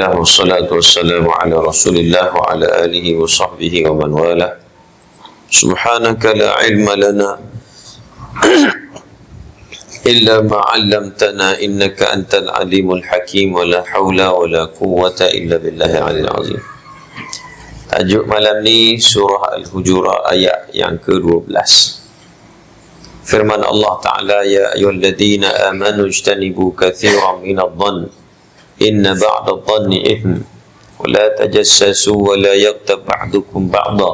الحمد لله والصلاة والسلام على رسول الله وعلى آله وصحبه ومن والاه. سبحانك لا علم لنا إلا ما علمتنا إنك أنت العليم الحكيم ولا حول ولا قوة إلا بالله العلي العظيم. Tajuk malam ni surah Al-Hujurat ayat yang ke-12 Firman Allah Ta'ala Ya ayuhalladzina amanu ijtanibu kathiran minal dhann Inna بعض الظن إثم. ولا تجسسوا ولا يغتب بعضكم بعضا.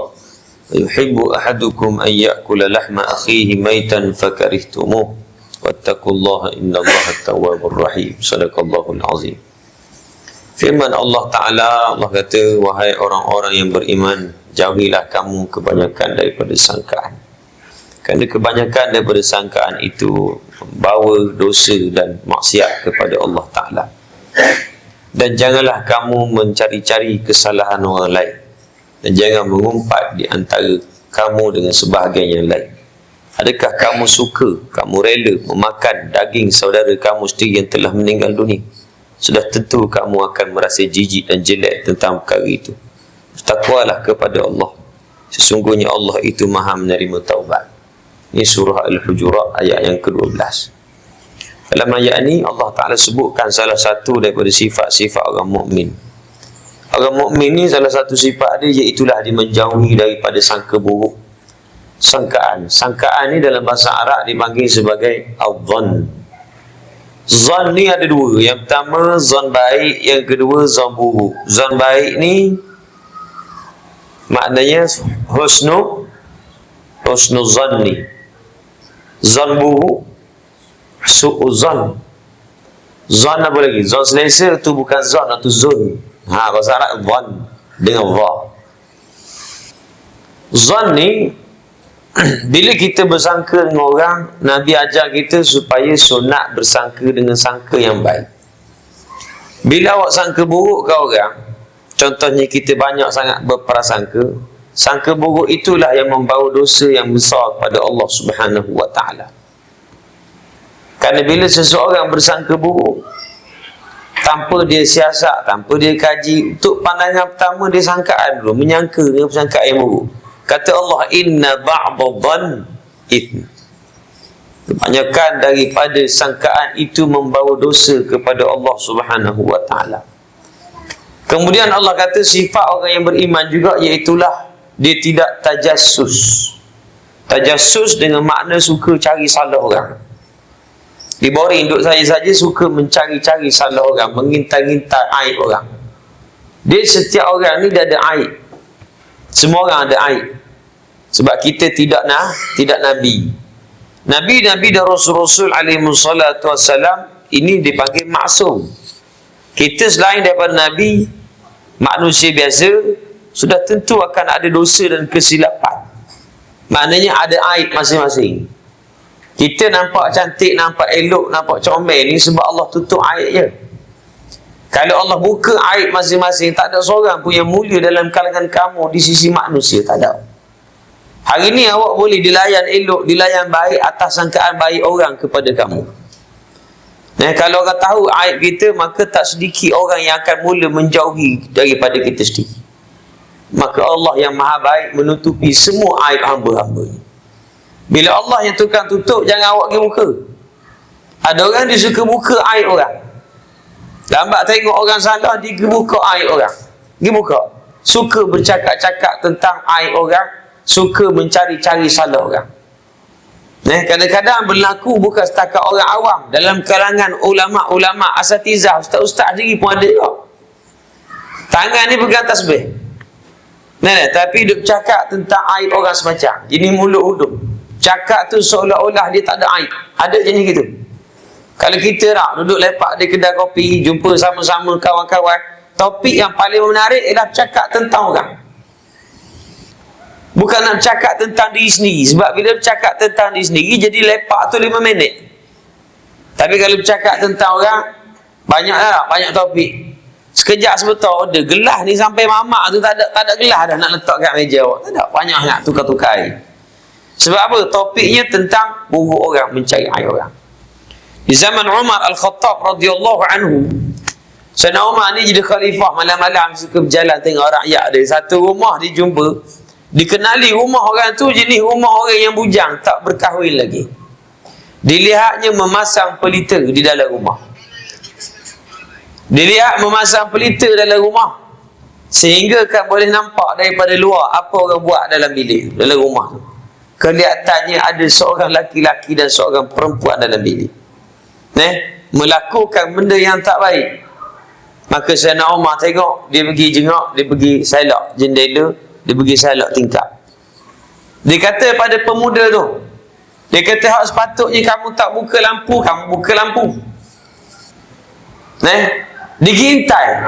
ويحب أحدكم أن يأكل لحم أخيه ميتا فكرهتموه. واتقوا الله إن الله التواب الرحيم. صدق الله العظيم. Firman Allah Ta'ala, Allah kata, Wahai orang-orang yang beriman, jauhilah kamu kebanyakan daripada sangkaan. Kerana kebanyakan daripada sangkaan itu membawa dosa dan maksiat kepada Allah Ta'ala. Dan janganlah kamu mencari-cari kesalahan orang lain Dan jangan mengumpat di antara kamu dengan sebahagian yang lain Adakah kamu suka, kamu rela memakan daging saudara kamu sendiri yang telah meninggal dunia? sudah tentu kamu akan merasa jijik dan jelek tentang perkara itu. Takwalah kepada Allah. Sesungguhnya Allah itu maha menerima taubat. Ini surah Al-Hujurat ayat yang ke-12. Dalam ayat ini Allah Ta'ala sebutkan salah satu daripada sifat-sifat orang mukmin. Orang mukmin ni salah satu sifat dia iaitulah dia menjauhi daripada sangka buruk. Sangkaan. Sangkaan ni dalam bahasa Arab dipanggil sebagai al-dhan. Zon ni ada dua. Yang pertama zon baik, yang kedua zon buruk. Zon baik ni maknanya husnu husnu zon ni. Zon buruk su'uzon. Zon apa lagi? Zon selesa tu bukan zon atau zon. Ha bahasa Arab zon dengan va. Zon ni bila kita bersangka dengan orang Nabi ajar kita supaya sunat bersangka dengan sangka yang baik bila awak sangka buruk ke orang contohnya kita banyak sangat berprasangka sangka buruk itulah yang membawa dosa yang besar kepada Allah subhanahu wa ta'ala kerana bila seseorang bersangka buruk tanpa dia siasat, tanpa dia kaji untuk pandangan pertama dia sangkaan dulu menyangka dengan persangkaan yang buruk Kata Allah, inna ba'dadhan ithm. Kebanyakan daripada sangkaan itu membawa dosa kepada Allah subhanahu wa ta'ala. Kemudian Allah kata sifat orang yang beriman juga iaitulah dia tidak tajassus. Tajassus dengan makna suka cari salah orang. Di bawah induk saya saja suka mencari-cari salah orang, mengintai-ngintai aib orang. Dia setiap orang ni dia ada aib. Semua orang ada aib. Sebab kita tidak nah, tidak nabi. Nabi-nabi dan rasul-rasul alaihi salatu wassalam ini dipanggil maksum. Kita selain daripada nabi, manusia biasa sudah tentu akan ada dosa dan kesilapan. Maknanya ada aib masing-masing. Kita nampak cantik, nampak elok, nampak comel ni sebab Allah tutup aib je. Kalau Allah buka aib masing-masing, tak ada seorang pun yang mulia dalam kalangan kamu di sisi manusia, tak ada. Hari ni awak boleh dilayan elok, dilayan baik atas sangkaan baik orang kepada kamu. Dan kalau orang tahu aib kita, maka tak sedikit orang yang akan mula menjauhi daripada kita sendiri. Maka Allah yang maha baik menutupi semua aib hamba-hamba Bila Allah yang tukang tutup, jangan awak pergi muka. Ada orang dia suka buka aib orang. Lambat tengok orang salah, dia pergi buka aib orang. Pergi buka. Suka bercakap-cakap tentang aib orang, suka mencari-cari salah orang. Eh, kadang-kadang berlaku bukan setakat orang awam. Dalam kalangan ulama-ulama, asatizah, ustaz-ustaz sendiri pun ada juga. Tangan ni pegang tasbih. Nah, nah, tapi duk cakap tentang aib orang semacam. Ini mulut hudung. Cakap tu seolah-olah dia tak ada aib. Ada jenis gitu. Kalau kita nak duduk lepak di kedai kopi, jumpa sama-sama kawan-kawan, topik yang paling menarik ialah cakap tentang orang. Bukan nak cakap tentang diri sendiri. Sebab bila bercakap tentang diri sendiri, jadi lepak tu lima minit. Tapi kalau bercakap tentang orang, banyak lah, banyak topik. Sekejap sebetul order, gelah ni sampai mamak tu tak ada, tak ada gelah dah nak letak kat meja awak. Tak ada, banyak nak tukar-tukar Sebab apa? Topiknya tentang buruk orang, mencari air orang. di zaman Umar Al-Khattab radhiyallahu anhu Sayyidina Umar ni jadi khalifah malam-malam suka berjalan tengok rakyat dia satu rumah dia jumpa dikenali rumah orang tu jenis rumah orang yang bujang tak berkahwin lagi dilihatnya memasang pelita di dalam rumah dilihat memasang pelita dalam rumah sehingga kan boleh nampak daripada luar apa orang buat dalam bilik dalam rumah tu kelihatannya ada seorang laki-laki dan seorang perempuan dalam bilik eh, melakukan benda yang tak baik. Maka nak Umar tengok dia pergi jengak dia pergi silap jendela dia pergi silap tingkap. Dia kata pada pemuda tu dia kata hak sepatutnya kamu tak buka lampu kamu buka lampu. Eh, digintai.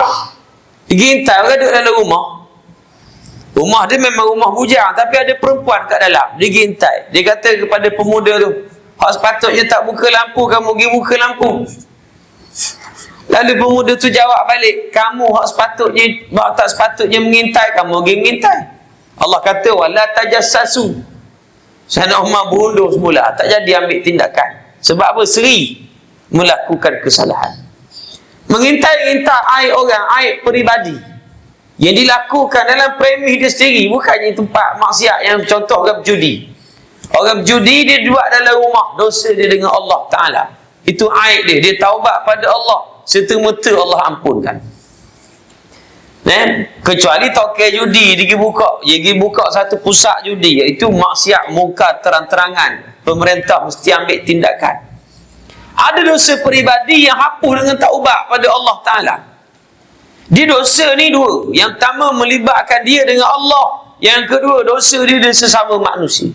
Digintai orang duduk dalam rumah rumah dia memang rumah bujang tapi ada perempuan kat dalam digintai dia kata kepada pemuda tu Hak sepatutnya tak buka lampu, kamu pergi buka lampu. Lalu pemuda tu jawab balik, kamu hak sepatutnya, hak tak sepatutnya mengintai, kamu pergi mengintai. Allah kata, wala tajassasu. Sana Umar berundur semula, tak jadi ambil tindakan. Sebab apa? Seri melakukan kesalahan. Mengintai-intai air orang, air peribadi. Yang dilakukan dalam premis dia sendiri, bukannya tempat maksiat yang contoh orang judi. Orang judi dia buat dalam rumah dosa dia dengan Allah Ta'ala. Itu aib dia. Dia taubat pada Allah. Serta-merta Allah ampunkan. Eh? Kecuali tokai judi dia buka. Dia buka satu pusat judi. Iaitu maksiat muka terang-terangan. Pemerintah mesti ambil tindakan. Ada dosa peribadi yang hapus dengan taubat pada Allah Ta'ala. Dia dosa ni dua. Yang pertama melibatkan dia dengan Allah. Yang kedua dosa dia dengan sesama manusia.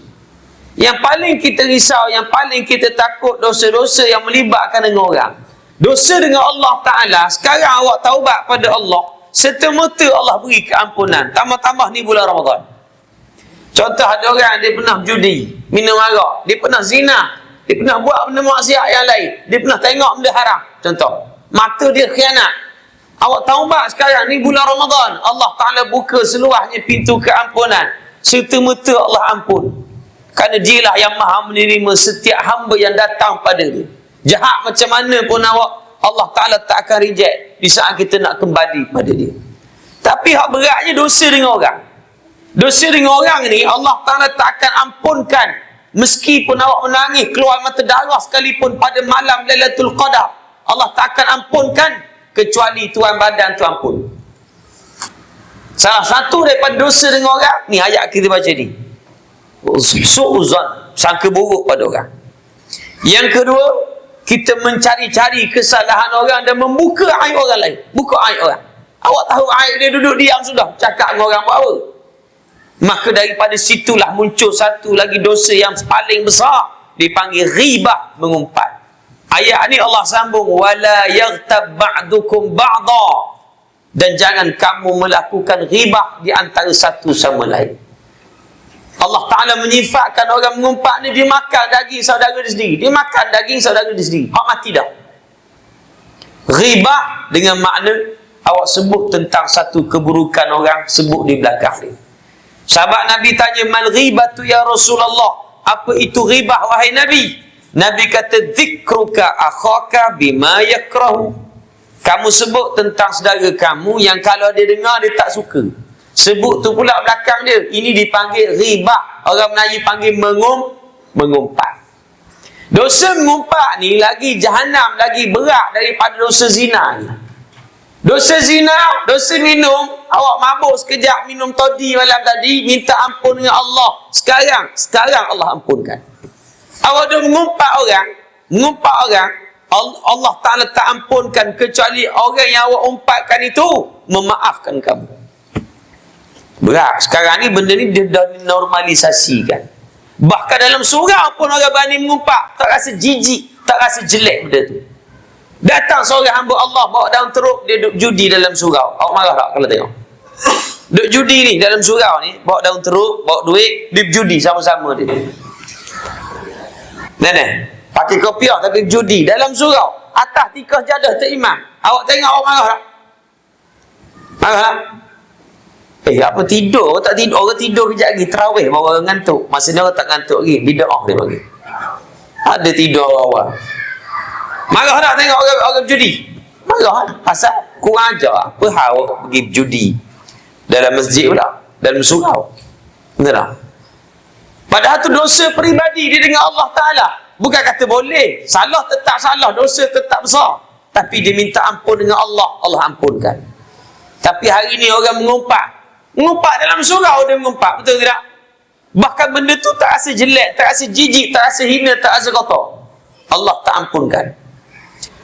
Yang paling kita risau, yang paling kita takut dosa-dosa yang melibatkan dengan orang. Dosa dengan Allah Ta'ala, sekarang awak taubat pada Allah, serta-merta Allah beri keampunan. Tambah-tambah ni bulan Ramadan. Contoh ada orang, dia pernah judi, minum arak, dia pernah zina, dia pernah buat benda maksiat yang lain, dia pernah tengok benda haram. Contoh, mata dia khianat. Awak taubat sekarang ni bulan Ramadan, Allah Ta'ala buka seluahnya pintu keampunan. Serta-merta Allah ampun. Kerana dialah yang maha menerima setiap hamba yang datang pada dia. Jahat macam mana pun awak, Allah Ta'ala tak akan reject di saat kita nak kembali pada dia. Tapi hak beratnya dosa dengan orang. Dosa dengan orang ni, Allah Ta'ala tak akan ampunkan. Meskipun awak menangis, keluar mata darah sekalipun pada malam Lailatul Qadar. Allah tak akan ampunkan kecuali tuan badan tu ampun. Salah satu daripada dosa dengan orang, ni ayat kita baca ni. Su'uzan sangka buruk pada orang. Yang kedua kita mencari-cari kesalahan orang dan membuka aib orang lain. Buka aib orang. Awak tahu aib dia duduk diam sudah cakap dengan orang apa? Maka daripada situlah muncul satu lagi dosa yang paling besar. Dipanggil ribah mengumpat ayat ni Allah sambung wala yaghtab ba'dukum ba'da dan jangan kamu melakukan ribah di antara satu sama lain Allah Ta'ala menyifatkan orang mengumpat ni dia makan daging saudara dia sendiri. Dia makan daging saudara dia sendiri. Hak mati dah. Ribah dengan makna awak sebut tentang satu keburukan orang sebut di belakang dia. Sahabat Nabi tanya, Mal ribatu ya Rasulullah. Apa itu ribah wahai Nabi? Nabi kata, Zikruka akhaka bima yakrahu. Kamu sebut tentang saudara kamu yang kalau dia dengar dia tak suka. Sebut tu pula belakang dia. Ini dipanggil riba. Orang Melayu panggil mengum, mengumpat. Dosa mengumpat ni lagi jahanam, lagi berat daripada dosa zina ni. Dosa zina, dosa minum, awak mabuk sekejap minum todi malam tadi, minta ampun dengan Allah. Sekarang, sekarang Allah ampunkan. Awak dah mengumpat orang, mengumpat orang, Allah Ta'ala tak ampunkan kecuali orang yang awak umpatkan itu memaafkan kamu. Berat. Sekarang ni benda ni dia dah normalisasikan. Bahkan dalam surau pun orang berani mengumpat. Tak rasa jijik. Tak rasa jelek benda tu. Datang seorang hamba Allah bawa daun teruk. Dia duduk judi dalam surau. Awak marah tak kalau tengok? Duduk judi ni dalam surau ni. Bawa daun teruk. Bawa duit. Dia judi sama-sama dia. Nenek. Pakai kopiah tapi judi. Dalam surau. Atas tikas jadah terimam. Awak tengok awak marah tak? Marah tak? Eh apa tidur? Orang tak tidur. Orang tidur kejap lagi. Terawih bawa orang ngantuk. Ni orang tak ngantuk lagi. Bida'ah dia bagi. Ada tidur awal. Marah tak tengok orang, orang judi? Marah lah. Asal kurang ajar. Apa hal awak pergi judi? Dalam masjid pula. Dalam surau. Betul tak? Padahal tu dosa peribadi dia dengan Allah Ta'ala. Bukan kata boleh. Salah tetap salah. Dosa tetap besar. Tapi dia minta ampun dengan Allah. Allah ampunkan. Tapi hari ni orang mengumpat. Mengumpat dalam surau dia mengumpat. Betul tidak? Bahkan benda tu tak rasa jelek, tak rasa jijik, tak rasa hina, tak rasa kotor. Allah tak ampunkan.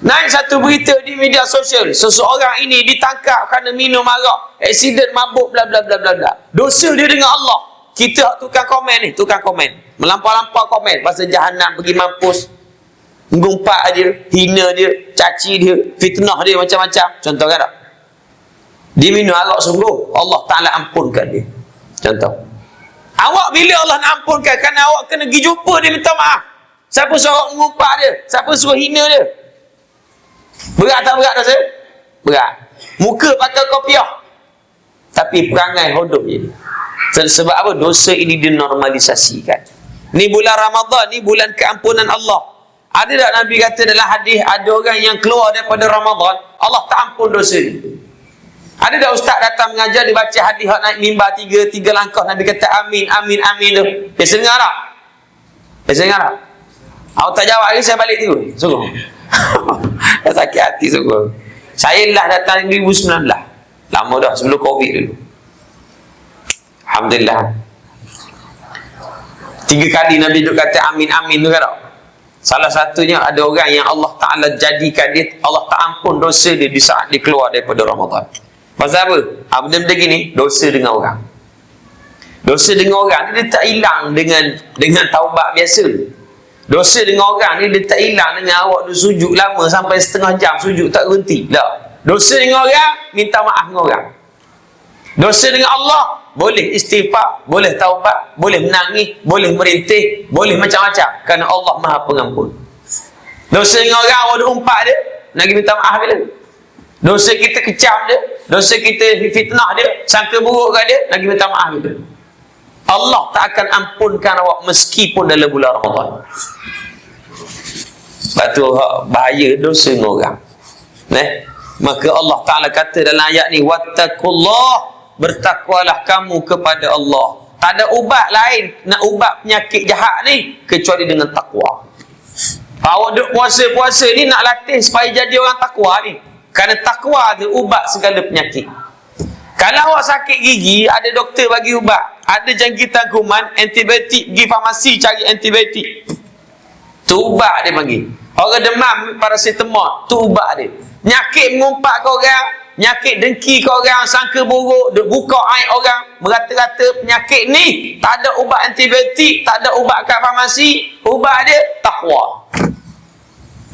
Naik satu berita di media sosial, seseorang ini ditangkap kerana minum arak, aksiden mabuk bla bla bla bla bla. Dosa dia dengan Allah. Kita tukang komen ni, tukang komen. Melampau-lampau komen pasal jahanam pergi mampus. Ngumpat dia, hina dia, caci dia, fitnah dia macam-macam. Contoh kan tak? Dia minum arak sungguh, Allah Ta'ala ampunkan dia. Contoh. Awak bila Allah nak ampunkan, kerana awak kena pergi jumpa dia minta maaf. Siapa suruh mengumpat dia? Siapa suruh hina dia? Berat tak berat dosa? Berat. Muka pakai kopiah. Tapi perangai hodoh je. Sebab apa? Dosa ini dinormalisasikan. Ni bulan Ramadhan, ni bulan keampunan Allah. Ada tak Nabi kata dalam hadis ada orang yang keluar daripada Ramadhan, Allah tak ampun dosa ni. Ada tak ustaz datang mengajar dia baca hadis naik mimbar tiga tiga langkah Nabi kata amin amin amin tu. Biasa dengar tak? Biasa dengar tak? Awak tak jawab lagi saya balik tidur. Sungguh. dah sakit hati sungguh. Saya lah datang 2019. Lama dah sebelum Covid dulu. Alhamdulillah. Tiga kali Nabi duduk kata amin amin tu kan tak? Salah satunya ada orang yang Allah Ta'ala jadikan dia, Allah tak ampun dosa dia di saat dia keluar daripada Ramadan. Pasal apa? Ha, benda-benda gini, dosa dengan orang. Dosa dengan orang dia tak hilang dengan dengan taubat biasa. Dosa dengan orang ni dia tak hilang dengan awak tu sujud lama sampai setengah jam sujud tak berhenti. Tak. Dosa dengan orang, minta maaf dengan orang. Dosa dengan Allah, boleh istighfar, boleh taubat, boleh menangis, boleh merintih, boleh macam-macam. Kerana Allah maha pengampun. Dosa dengan orang, awak umpat dia, nak minta maaf bila? Dosa kita kecam dia, dosa kita fitnah dia, sangka buruk kat dia, nak minta maaf bila? Allah tak akan ampunkan awak meskipun dalam bulan Ramadan. Sebab tu bahaya dosa dengan orang. Nah, maka Allah Taala kata dalam ayat ni wattaqullah bertakwalah kamu kepada Allah. Tak ada ubat lain nak ubat penyakit jahat ni kecuali dengan takwa. Awak duk puasa-puasa ni nak latih supaya jadi orang takwa ni. Kerana takwa tu ubat segala penyakit. Kalau awak sakit gigi, ada doktor bagi ubat. Ada jangkitan kuman, antibiotik. Pergi farmasi cari antibiotik. Tu ubat dia panggil. Orang demam, paracetamol. Tu ubat dia. Nyakit mengumpat ke orang, nyakit dengki ke orang, sangka buruk, dia buka air orang, berata-rata penyakit ni, tak ada ubat antibiotik, tak ada ubat kat farmasi, ubat dia, takwa.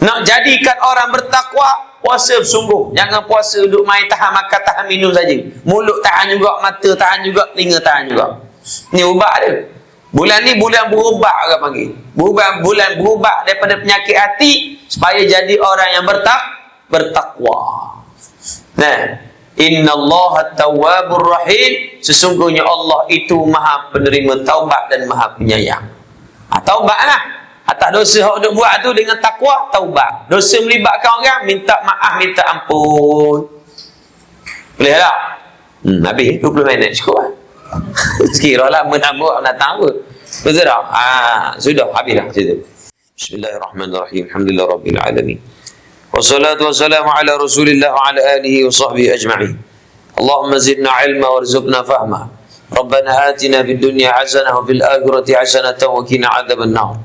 Nak jadikan orang bertakwa, puasa sungguh jangan puasa duduk main tahan makan tahan minum saja. Mulut tahan juga mata tahan juga telinga tahan juga. Ni ubat dia. Bulan ni bulan berubat orang panggil. Bulan bulan berubat daripada penyakit hati supaya jadi orang yang bertak bertakwa nah Inna Allah tawwabur rahim Sesungguhnya Allah itu maha penerima taubat dan maha penyayang ha, Taubatlah Atas dosa yang duk buat tu dengan takwa, taubat. Dosa melibatkan orang, minta maaf, minta ampun. Boleh tak? Hmm, habis 20 minit cukup lah. Sekirah lah nak tahu. Betul tak? Ah, sudah, habis lah. Bismillahirrahmanirrahim. Alhamdulillah Rabbil Alamin. Wassalamu ala rasulillah wa ala alihi wa sahbihi ajma'in. Allahumma zidna ilma warzuqna fahma. ربنا آتنا في الدنيا حسنة وفي الآخرة حسنة وقنا عذاب النار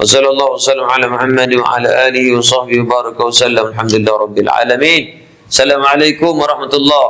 وصلى الله وسلم على محمد وعلى آله وصحبه وبارك وسلم الحمد لله رب العالمين السلام عليكم ورحمة الله